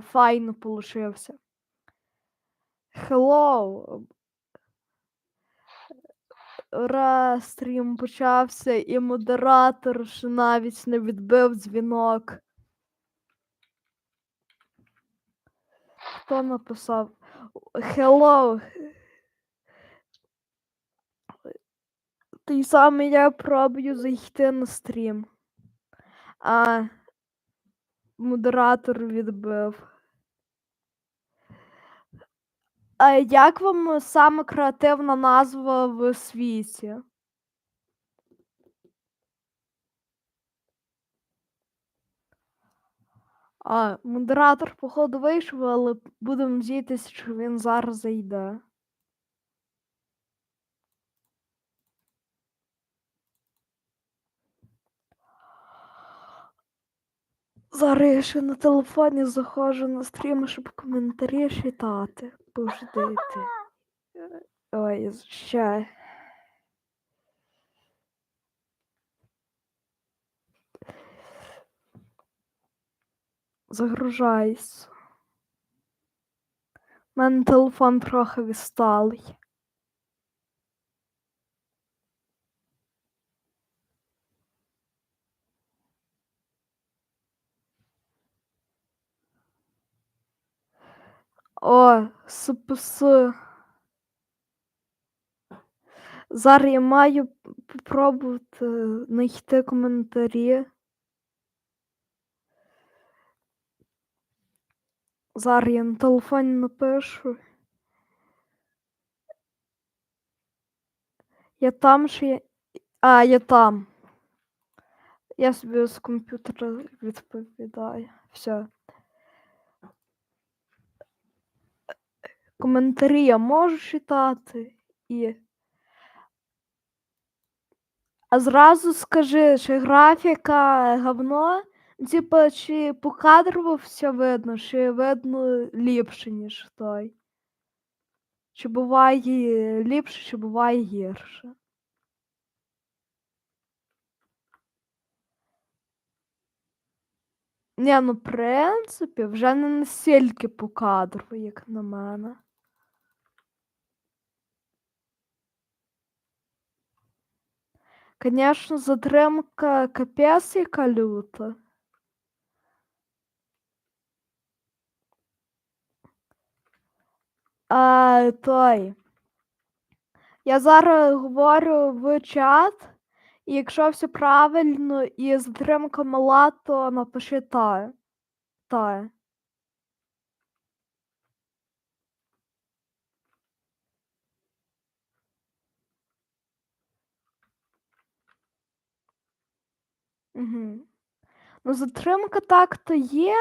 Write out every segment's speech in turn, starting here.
файно получився. Ура, стрім почався, і модератор ще навіть не відбив дзвінок. Хто написав? Hello. Той самий я пробую зайти на стрім. А модератор відбив. А як вам саме креативна назва в світі? А, модератор, походу, вийшов, але будемо надіятися, що він зараз зайде. Зараз я ще на телефоні заходжу на стрім, щоб коментарі читати. Пождите. Ой, ще. Загружайся. У мене телефон трохи відсталий. О, СПС. Зараз я маю попробувати знайти коментарі. Зараз я на телефоні напишу. Я там ще. є- А, я там. Я собі з комп'ютера відповідаю. Все. Коментарі я можу читати і. А зразу скажи, чи графіка говно? Типа, чи покадрово все видно, чи видно ліпше, ніж той. Чи буває ліпше, чи буває гірше. Ні, ну, в принципі, вже не настільки покадрово, як на мене. Конечно, затримка капець яка люта. А, той. Я зараз говорю в чат, і якщо все правильно і затримка мала, то напиши та. Та. Угу. Ну, затримка так-то є.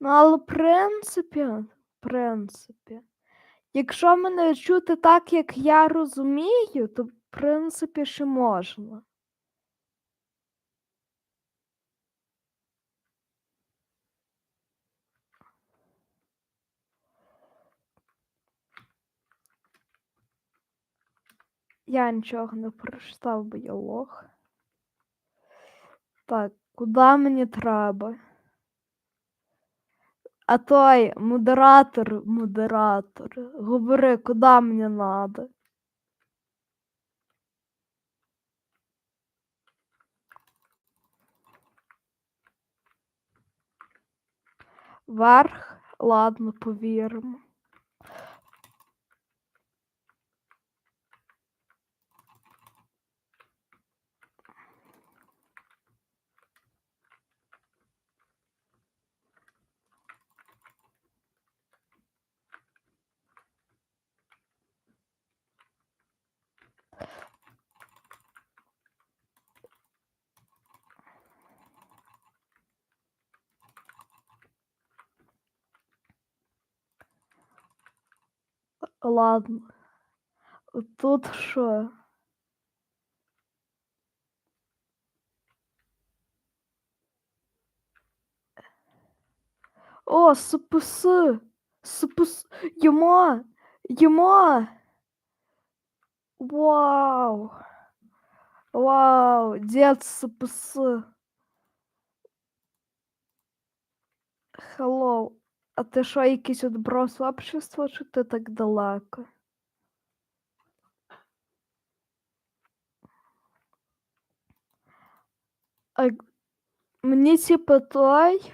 Ну, але в принципі, в принципі, якщо мене чути так, як я розумію, то в принципі ще можна. Я нічого не прочитав, бо я лох. Так, куди мені треба? А той модератор, модератор, говори, куди мені надо? Вверх, ладно, повіримо. Ладно. Тут що? О, СПС. СПС. Йома. Йома. Вау. Вау. Дед СПС. Hello. А ти що, якийсь отброс общества, чи ти так далеко? А мені типа той.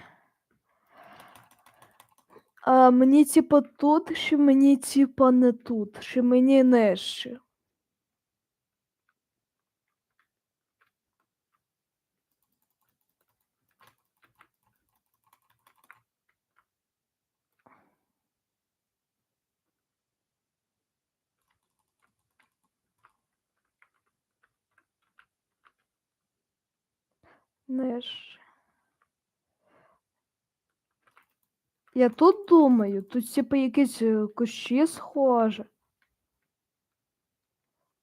А мені типа тут, чи мені типа не тут, чи мені нижче. Нижче. Я тут думаю, тут типа якісь е, кущі схоже.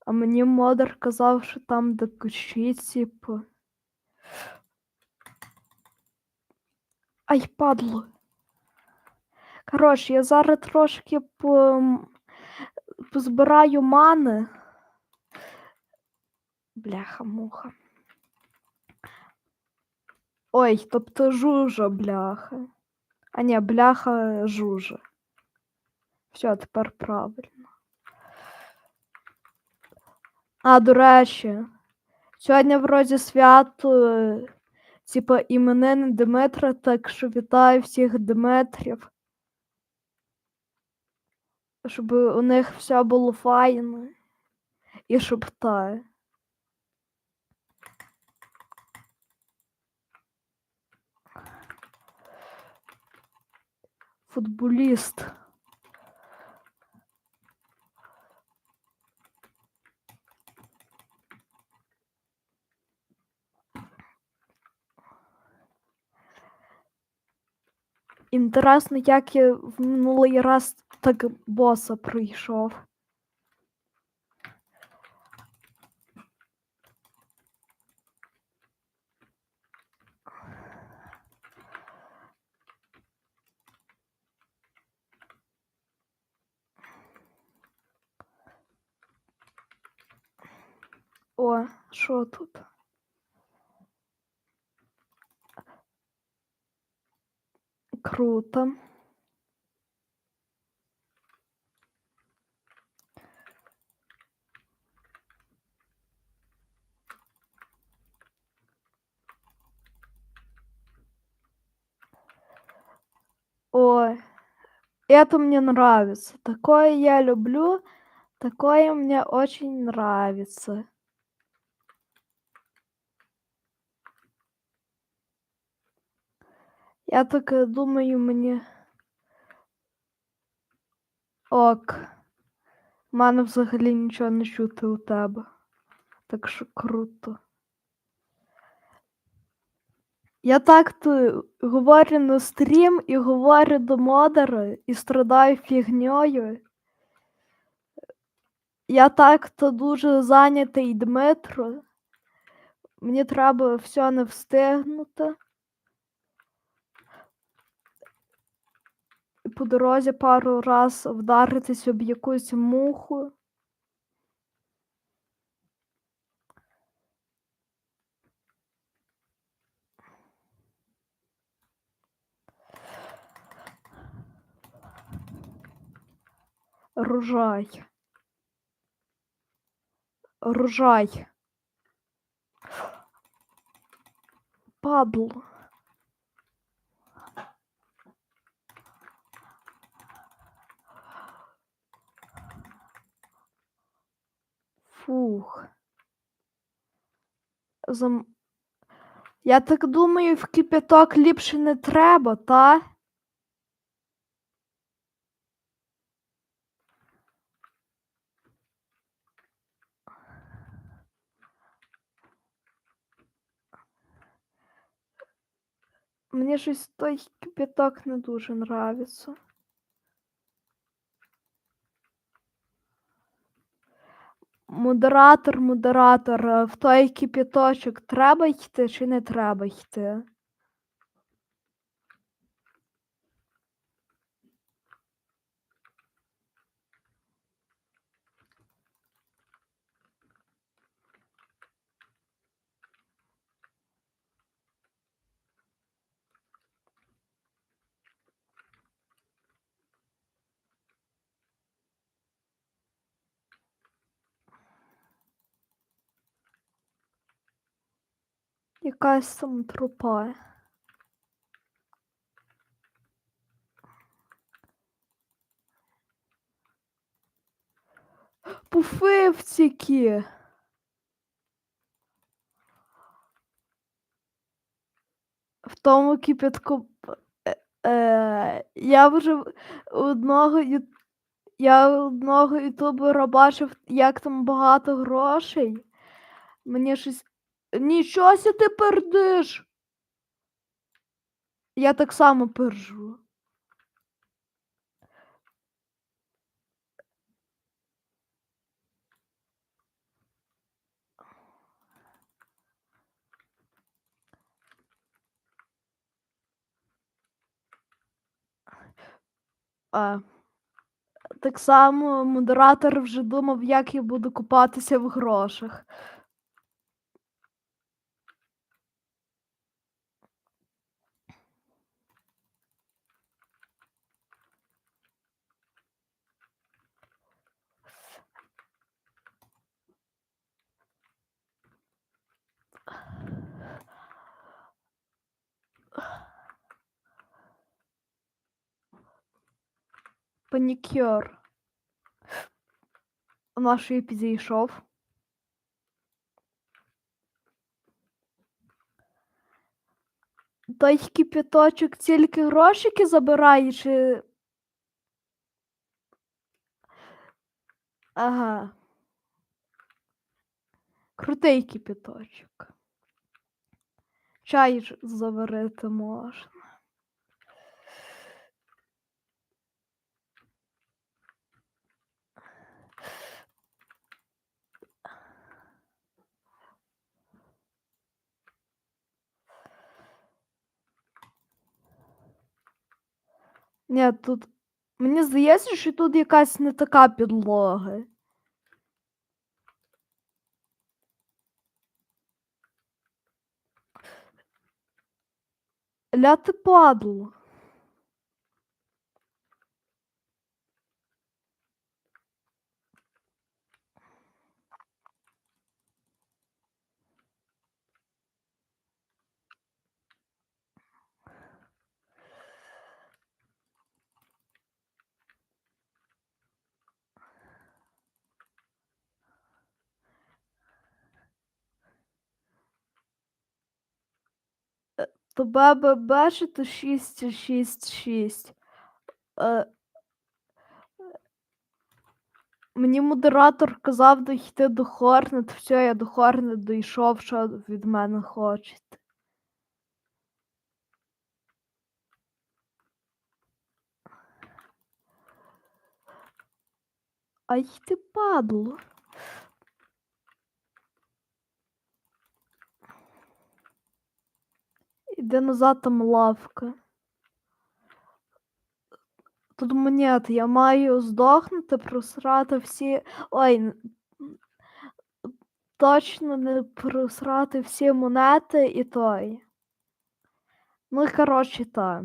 А мені модер казав, що там де кущі, типу. Ай, падло. Коротше, я зараз трошки по... позбираю мани. Бляха-муха. Ой, тобто жужа, бляха. А ні, бляха жужа. Все, тепер правильно. А, до речі, сьогодні вроді свято, типа іменини Дмитра, так що вітаю всіх Дмитрів. Щоб у них все було файно. І щоб та. Футболіст. Інтересно, як я в минулий раз так боса прийшов. О, що тут? Круто. Ой, это мне нравится. Такое я люблю. Такое мне очень нравится. Я так е, думаю, мені. Ок. У мене взагалі нічого не чути у тебе. Так що круто. Я так то говорю на стрім і говорю до модера і страдаю фігньою. Я так то дуже зайнятий Дмитро. Мені треба все не встигнути. По дорозі пару раз вдаритись об якусь муху. Рожай. Рожай. Падло. Фух. Зам... Я так думаю, в кипяток ліпше не треба, та? Мені щось той кипяток не дуже нравиться. Модератор, модератор, е, в той кипіточок треба йти чи не треба йти? Якась там трупа. Пуфивціки. В тому кипятку. е, Е, я вже одного ю- я одного ютубера бачив, як там багато грошей. Мені щось. Нічого сі ти пердиш. Я так само пержу. А, так само модератор вже думав, як я буду купатися в грошах. Панікюр. Наш я підійшов. Той кипяточок тільки грошики забирає, чи. Ага. Крутий кипяточок. Чай заварити можна. Ні, тут. Мені здається, що тут якась не така підлога. Ля ти падло. То БББ чи то 666. Е, мені модератор казав дойти до Хорнет. Все, я до Хорнет дійшов, що від мене хочете. Ай ти падло. Іди назад там лавка. Тут монет, я маю здохнути, просрати всі. Ой, точно не просрати всі монети і той. Ну, коротше, так.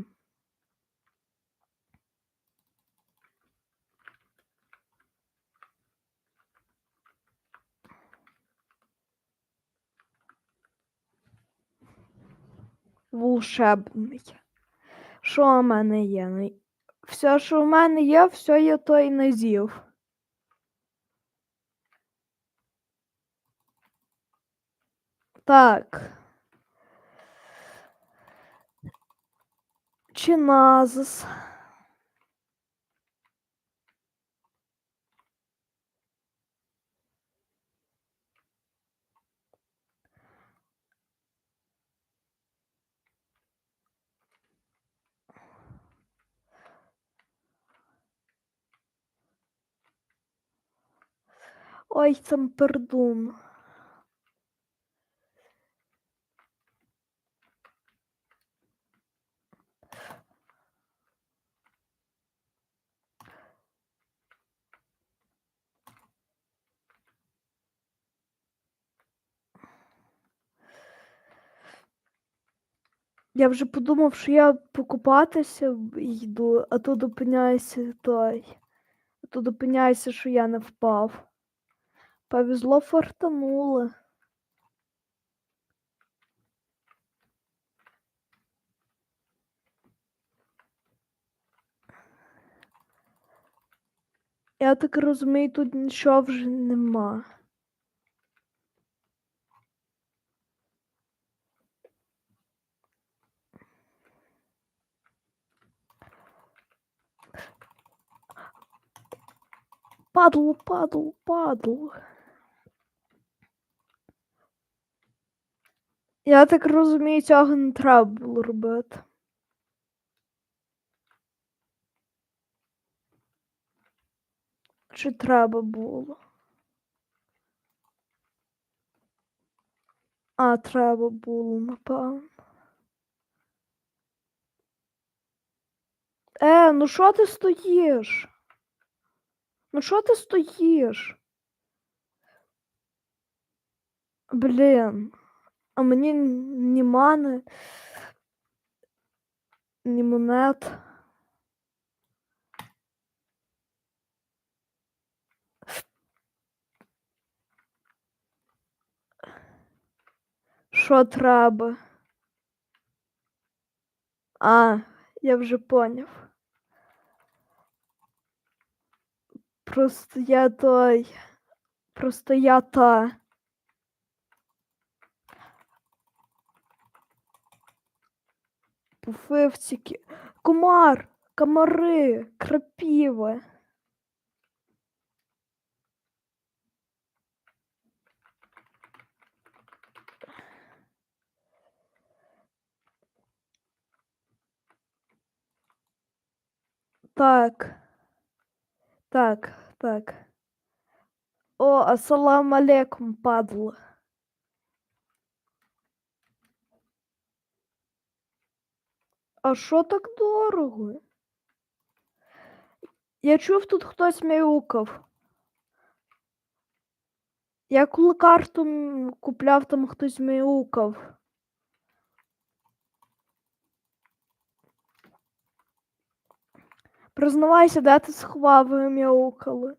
Волшебний. Що у мене є? Ну, Все, що в мене є, все я то і не з'їв. Так. Чиназис. Ой, там пердун. Я вже подумав, що я покупатися йду, а тут опиняюся той. А тут опиняюся, що я не впав. Повезло фортануло. Я так розумію, тут нічого вже нема. Падло, падло, падло. Я так розумію, цього не треба було робити. Чи треба було? А, треба було, напевно. Е, ну що ти стоїш? Ну що ти стоїш? Блін. А мені ні мани, ні монет. Що треба? А, я вже поняв. Просто я той. Просто я та. Пуфивчики. Комар, комари, крапіви. Так. Так, так. О, ассалам алейкум, падла. А що так дорого? Я чув, тут хтось мяукав. Я коли карту купляв, там хтось мяукав. Признавайся, де ти сховав ви мяукали?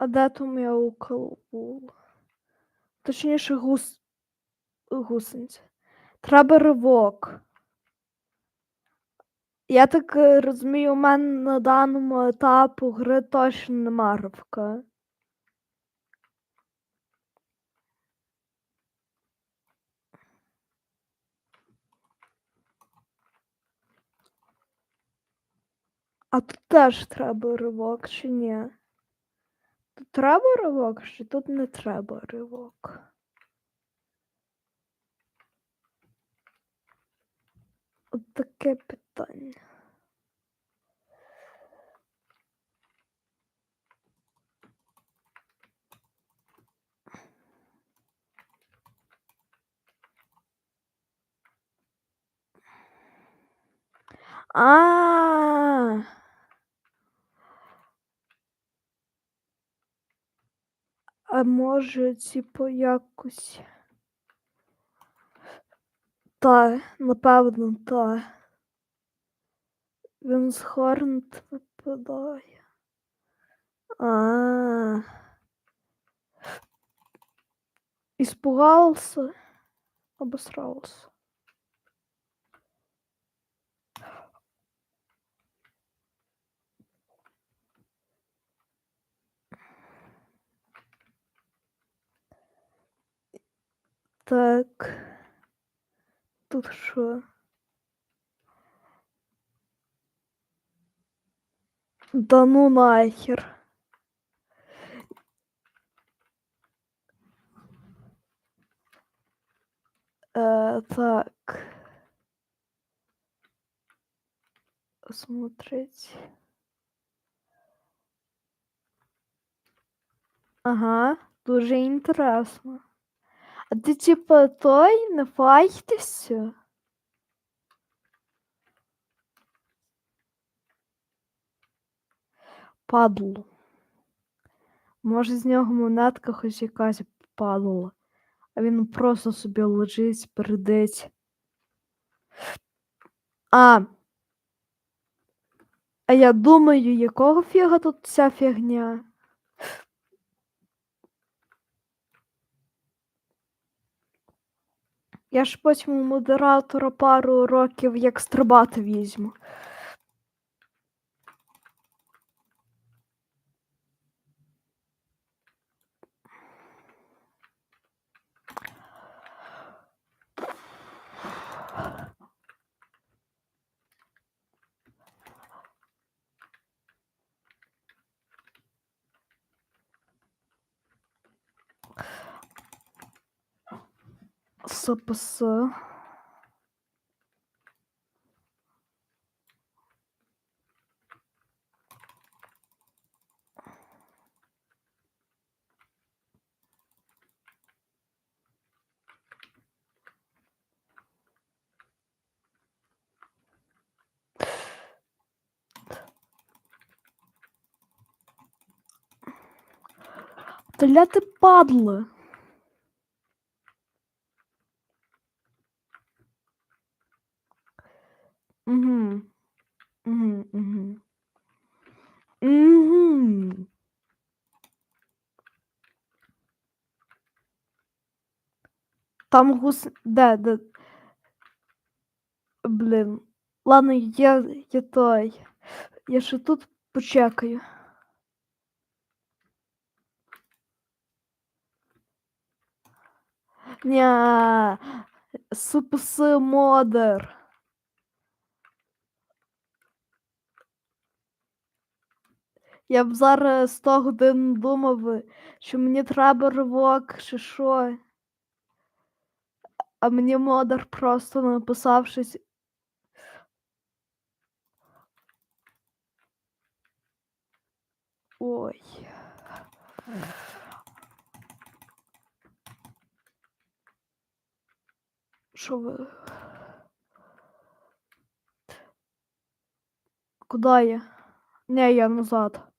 А де то мяукало? Точніше, гус... гусениця. Треба ривок. Я так е, розумію, у мене на даному етапу гри точно нема ривка. А тут теж треба ривок, чи ні? Треба ривок, чи тут не треба ривок? От таке питання. А. А може, типу, якось. Та, напевно, та. Він з Хорнт випадає. А. Испугался, обосрался. Так. Тут що? Да ну нахер. Э, так. Смотреть. Ага, дуже інтересно. А ти типа той не файтишся? Падло. Може з нього монетка хоч якась падала. А він просто собі лежить, передить. А. А я думаю, якого фіга тут ця фігня? Я ж потім у модератора пару років як стрибати візьму. СПС. Тля ти падла. Угу. Угу, угу. Угу. Там гус... Де, де? Блін. Ладно, я, я той. Я ще тут почекаю. Ня, СПС модер. Я б зараз 100 годин думав, що мені треба ривок, чи що. А мені модер просто написав щось. Ой. Що ви? Куда я? Не, я назад.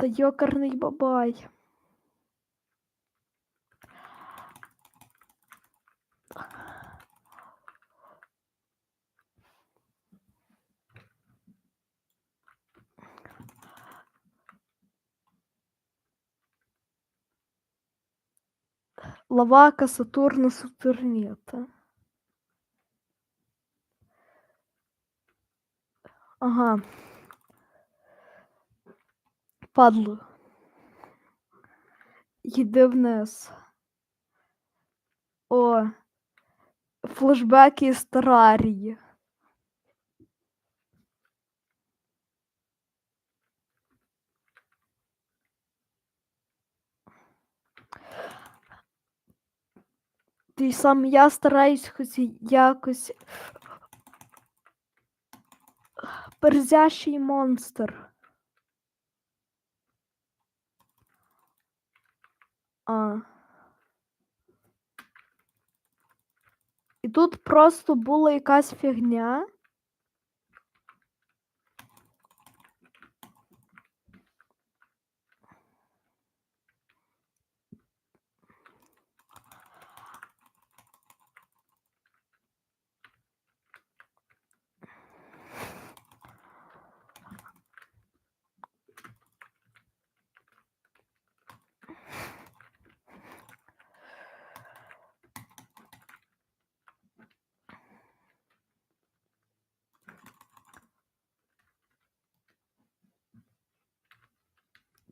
Та йокарний бабай. Лавака, Сатурна, Сатурніта. Ага. Падло. Йди вниз. О. Флешбеки із Терарії. Ти сам я стараюсь хоч якось. Перзящий монстр. А. І тут просто була якась фігня.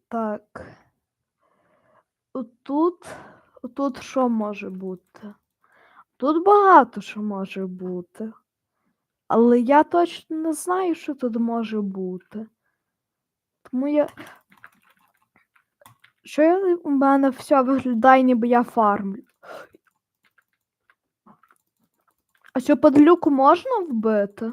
Так. Отут, отут що може бути? Тут багато що може бути. Але я точно не знаю, що тут може бути. Тому я. Що я у мене все виглядає, ніби я фармлю. А цю падлюку можна вбити?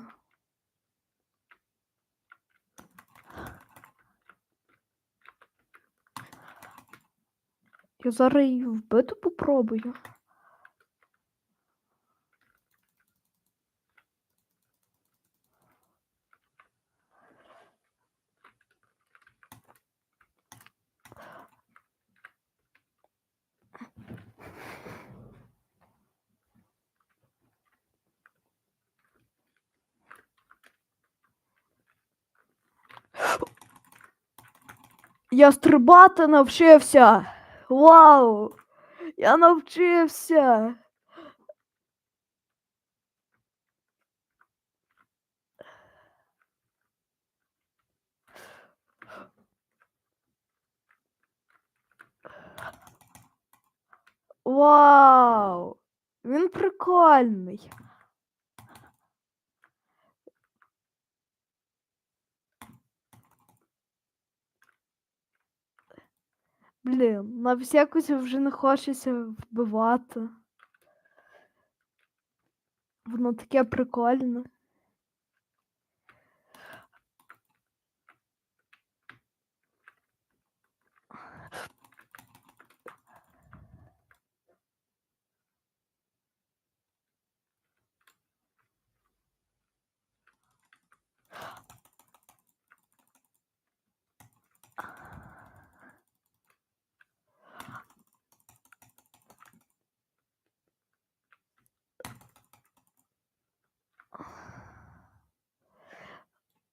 Я зараз її вбити попробую. Я стрибати навчився. Вау! Я навчився. Вау! Він прикольний. Блін, на всякусь вже не хочеться вбивати. Воно таке прикольне.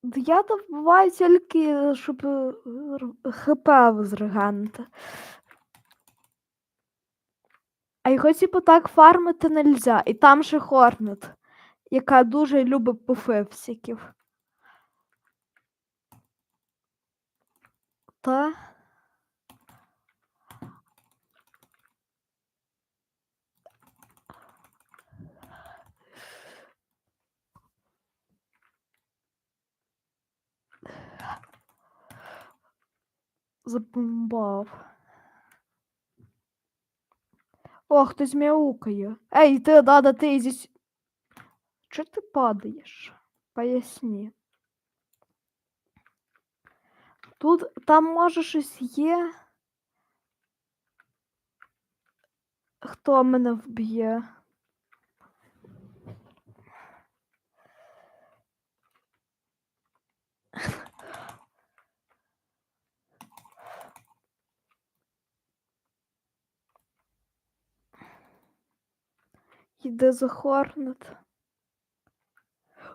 Я то буваю тільки, щоб е, ХП зрегенти. А його, типу, так фармити нельзя. І там ще Хорнет, яка дуже любить пуфи всяків. Та. Забомбав. О, хтось мяукає. Ей, ти, Дада, ти здесь. Чого ти падаєш? Поясні. Тут там може щось є. Хто мене вб'є? Йде за Хорнет.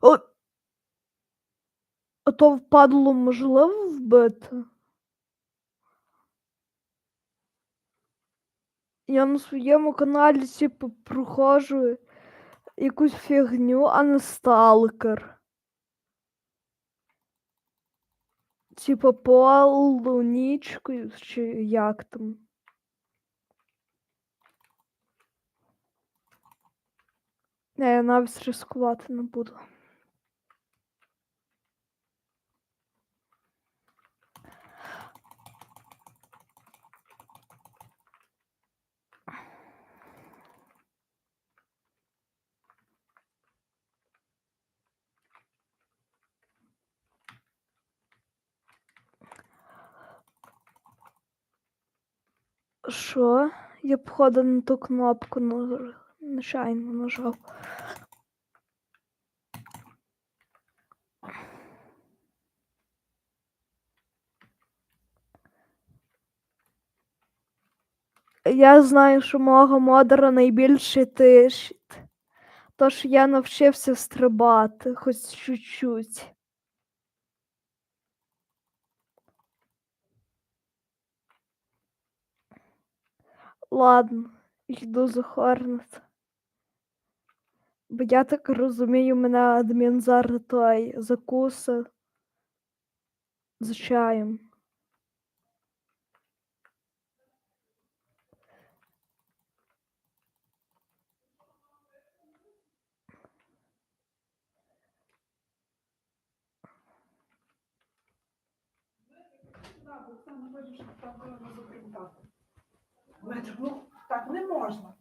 О! А то впадло можливо вбити? Я на своєму каналі типу проходжу якусь фігню, а не сталкер. Типа полунічкою чи як там. Не, я навіть ризикувати не буду. Що? Я походу на ту кнопку на- нечайно нажав. Я знаю, що мого модера найбільший тишить. Тож я навчився стрибати хоч чуть-чуть. Ладно, йду за Хорнет. Бо я так розумію, мене адмін зараз той закуси з чаєм. Так не можна.